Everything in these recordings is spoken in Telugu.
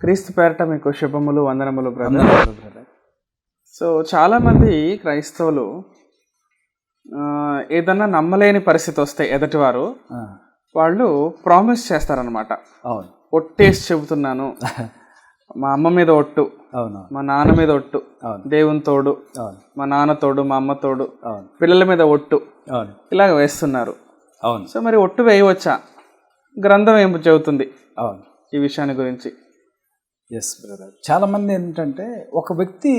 క్రీస్తు పేరట మీకు శుభములు వందనములు బ్రదర్. సో చాలామంది క్రైస్తవులు ఏదన్నా నమ్మలేని పరిస్థితి వస్తే ఎదుటివారు వాళ్ళు ప్రామిస్ చేస్తారనమాట అవును. ఒట్టేసి చెబుతున్నాను. మా అమ్మ మీద ఒట్టు అవును. మా నాన్న మీద ఒట్టు అవును. దేవుని తోడు అవును. మా నాన్న తోడు మా అమ్మ తోడు అవును. పిల్లల మీద ఒట్టు అవును. ఇలాగ వేస్తున్నారు. అవును. సో మరి ఒట్టు వేయవచ్చా? గ్రంథం ఏం చెబుతుంది? అవును. ఈ విషయాన్ని గురించి. ఎస్ బ్రదర్ చాలామంది ఏంటంటే ఒక వ్యక్తి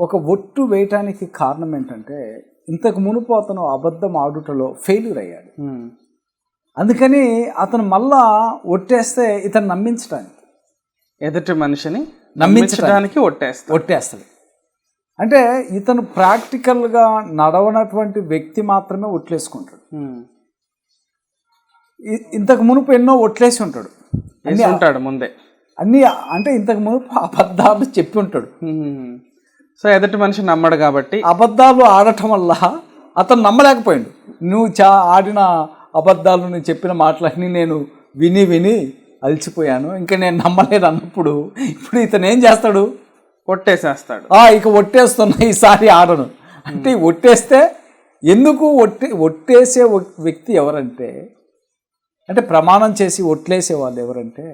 ఒక ఒట్టు వేయటానికి కారణం ఏంటంటే ఇంతకు మునుపు అతను అబద్ధం ఆడుటలో ఫెయిల్యూర్ అయ్యాడు. హ్మ్. అందుకని అతను మళ్ళా ఒట్టేస్తే ఇతను నమ్మించడానికి ఎదుటి మనిషిని నమ్మించడానికి. ఒట్టేస్తారు ఒట్టేస్తాడు. అంటే ఇతను ప్రాక్టికల్గా నడవనటువంటి వ్యక్తి మాత్రమే ఒట్లేసుకుంటాడు. ఇ- ఇంతకు మునుపు ఎన్నో ఒట్లేసి ఉంటాడు. ఉంటాడు ముందే. అన్ని అంటే ఇంతకు మునుపు అబద్ధాలు చెప్పి ఉంటాడు. సో ఎదుటి మనిషి నమ్మడు కాబట్టి అబద్ధాలు ఆడటం వల్ల అతను నమ్మలేకపోయాడు. నువ్వు చా ఆడిన అబద్ధాలు నువ్వు చెప్పిన మాటలన్నీ నేను విని విని అలసిపోయాను. ఇంకా నేను నమ్మలేదు అన్నప్పుడు ఇప్పుడు ఇతను ఏం చేస్తాడు? ఒట్టేసేస్తాడు. ఆ ఇక ఒట్టేస్తున్నా ఈసారి ఆడను. అంటే ఒట్టేస్తే ఎందుకు ఒట్టి ఒట్టేసే వ్యక్తి ఎవరంటే అంటే ప్రమాణం చేసి ఒట్లేసే వాళ్ళు ఎవరంటే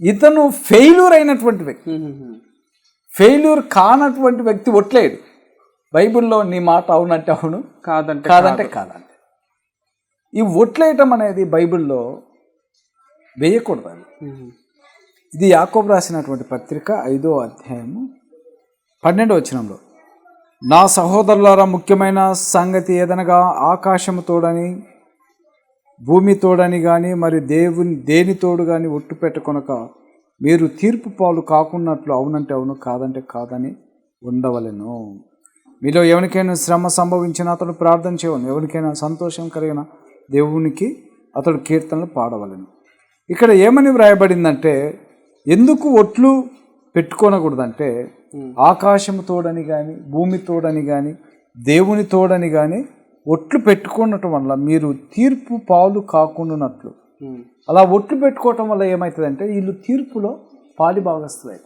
ఇతను ఫెయిల్యూర్ అయినటువంటి వ్యక్తి. ఫెయిల్యూర్ కానటువంటి వ్యక్తి ఒట్లేడు. బైబిల్లో నీ మాట అవునంటే అవును కాదంటే కాదంటే కాదంటే. ఈ ఒట్లేయటం అనేది బైబిల్లో వేయకూడదు. ఇది యాకోబు రాసినటువంటి పత్రిక ఐదో అధ్యాయము పన్నెండో వచనంలో. నా సహోదరులారా ముఖ్యమైన సంగతి ఏదనగా ఆకాశము తోడని భూమి తోడని కానీ మరి దేవుని దేని తోడు కానీ ఒట్టు పెట్టుకొనక మీరు తీర్పు పాలు కాకున్నట్లు అవునంటే అవును కాదంటే కాదని ఉండవలెను. మీలో ఎవరికైనా శ్రమ సంభవించిన అతడు ప్రార్థన చేయవలను. ఎవరికైనా సంతోషం కలిగిన దేవునికి అతడు కీర్తనలు పాడవలెను. ఇక్కడ ఏమని వ్రాయబడిందంటే ఎందుకు ఒట్లు పెట్టుకోనకూడదంటే ఆకాశము తోడని కానీ భూమి తోడని కానీ దేవుని తోడని కానీ ఒట్లు పెట్టుకోనటం వల్ల మీరు తీర్పు పాలు కాకుండానట్లు. అలా ఒట్లు పెట్టుకోవటం వల్ల ఏమవుతుందంటే వీళ్ళు తీర్పులో పాలి భాగస్తుంది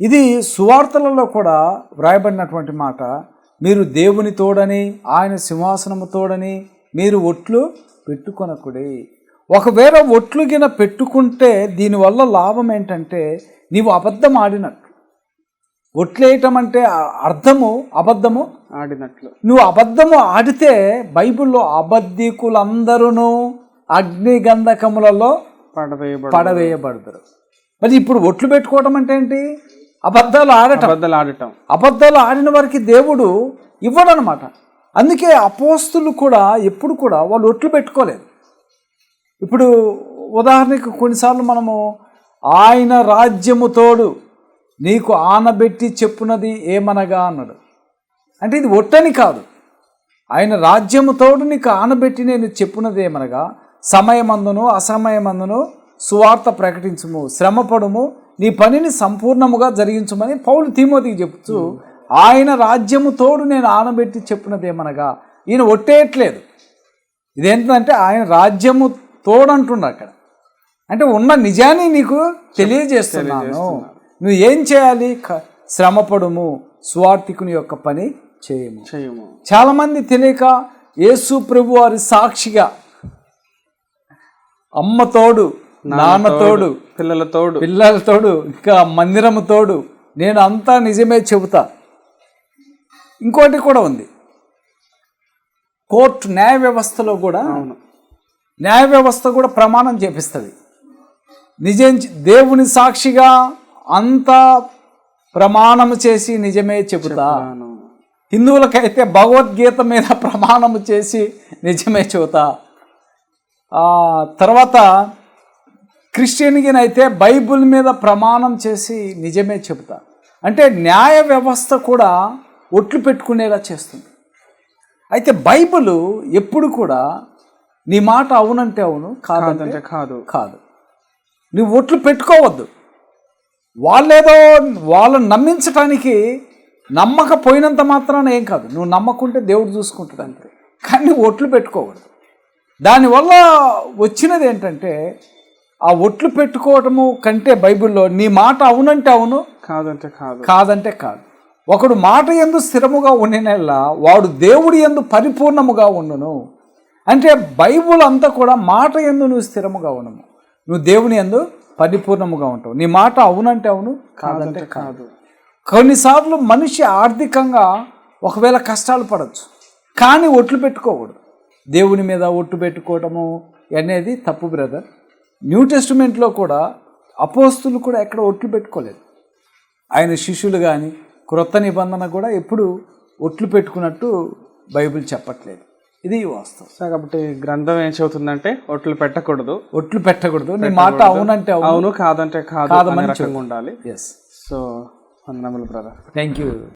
ఇది సువార్తలలో కూడా వ్రాయబడినటువంటి మాట మీరు దేవుని తోడని ఆయన సింహాసనము తోడని మీరు ఒట్లు పెట్టుకొనకుడి. ఒకవేళ ఒట్లు గిన పెట్టుకుంటే దీనివల్ల లాభం ఏంటంటే నీవు అబద్ధం ఆడినట్టు. ఒట్లేయటం అంటే అర్థము అబద్ధము? ఆడినట్లు. నువ్వు అబద్ధము ఆడితే బైబిల్లో అబద్ధికులందరూ అగ్ని గంధకములలో పడవేయబడు పడవేయబడతారు మరి ఇప్పుడు ఒట్లు పెట్టుకోవడం అంటే ఏంటి? అబద్ధాలు ఆడటం. అబద్ధాలు ఆడటం. అబద్ధాలు ఆడిన వారికి దేవుడు ఇవ్వడనమాట అందుకే అపోస్తులు కూడా ఎప్పుడు కూడా వాళ్ళు ఒట్లు పెట్టుకోలేదు. ఇప్పుడు ఉదాహరణకు కొన్నిసార్లు మనము ఆయన రాజ్యము తోడు నీకు ఆనబెట్టి చెప్పునది ఏమనగా అన్నాడు. అంటే ఇది ఒట్టని కాదు. ఆయన రాజ్యము తోడు నీకు ఆనబెట్టి నేను చెప్పున్నది ఏమనగా సమయమందును అసమయమందును సువార్త ప్రకటించుము శ్రమపడుము నీ పనిని సంపూర్ణముగా జరిగించుమని పౌలు తిమోతికి చెప్తూ ఆయన రాజ్యము తోడు నేను ఆనబెట్టి చెప్పినది ఏమనగా ఈయన ఒట్టేయట్లేదు. ఇదేంటంటే ఆయన రాజ్యము తోడంటుండ అక్కడ. అంటే ఉన్న నిజాన్ని నీకు తెలియజేస్తున్నాను. నువ్వు ఏం చేయాలి శ్రమపడుము. స్వార్థికుని యొక్క పని చేయము. చేయము. చాలామంది తెలియక యేసు ప్రభు వారి సాక్షిగా అమ్మ తోడు నాన్న తోడు పిల్లల తోడు పిల్లల తోడు ఇంకా మందిరము తోడు నేను అంతా నిజమే చెబుతా. ఇంకోటి కూడా ఉంది. కోర్టు న్యాయ వ్యవస్థలో కూడా న్యాయ వ్యవస్థ కూడా ప్రమాణం చేపిస్తుంది. నిజం దేవుని సాక్షిగా అంతా ప్రమాణము చేసి నిజమే చెబుతా. హిందువులకైతే భగవద్గీత మీద ప్రమాణము చేసి నిజమే చెబుతా. తర్వాత క్రిస్టియన్కినైతే బైబిల్ మీద ప్రమాణం చేసి నిజమే చెబుతా. అంటే న్యాయ వ్యవస్థ కూడా ఒట్లు పెట్టుకునేలా చేస్తుంది. అయితే బైబిల్ ఎప్పుడు కూడా నీ మాట అవునంటే అవును కాదంటే కాదు. కాదు. నువ్వు ఒట్లు పెట్టుకోవద్దు. వాళ్ళేదో వాళ్ళని నమ్మించటానికి నమ్మకపోయినంత మాత్రాన ఏం కాదు. నువ్వు నమ్మకుంటే దేవుడు చూసుకుంటాడు అంతే. కానీ ఒట్లు పెట్టుకోకూడదు. దానివల్ల వచ్చినది ఏంటంటే ఆ ఒట్లు పెట్టుకోవటము కంటే బైబిల్లో నీ మాట అవునంటే అవును కాదంటే కాదు. కాదంటే కాదు. ఒకడు మాట ఎందు స్థిరముగా ఉండినల్లా వాడు దేవుడి ఎందు పరిపూర్ణముగా ఉండును. అంటే బైబుల్ అంతా కూడా మాట ఎందు నువ్వు స్థిరముగా ఉండము. నువ్వు దేవుని ఎందు పరిపూర్ణముగా ఉంటావు. నీ మాట అవునంటే అవును కాదంటే కాదు. కొన్నిసార్లు మనిషి ఆర్థికంగా ఒకవేళ కష్టాలు పడవచ్చు కానీ ఒట్లు పెట్టుకోకూడదు. దేవుని మీద ఒట్టు పెట్టుకోవటము అనేది తప్పు బ్రదర్. న్యూ టెస్టిమెంట్లో కూడా అపోస్తులు కూడా ఎక్కడ ఒట్లు పెట్టుకోలేదు. ఆయన శిష్యులు కానీ క్రొత్త నిబంధన కూడా ఎప్పుడు ఒట్లు పెట్టుకున్నట్టు బైబిల్ చెప్పట్లేదు. ఇది వాస్తవం. సో కాబట్టి గ్రంథం ఏం చెబుతుందంటే ఒట్లు పెట్టకూడదు. ఒట్లు పెట్టకూడదు. నీ మాట అవునంటే అవును. కాదంటే కాదు ఉండాలి. ఎస్ సో వందనములు బ్రదర్. Thank you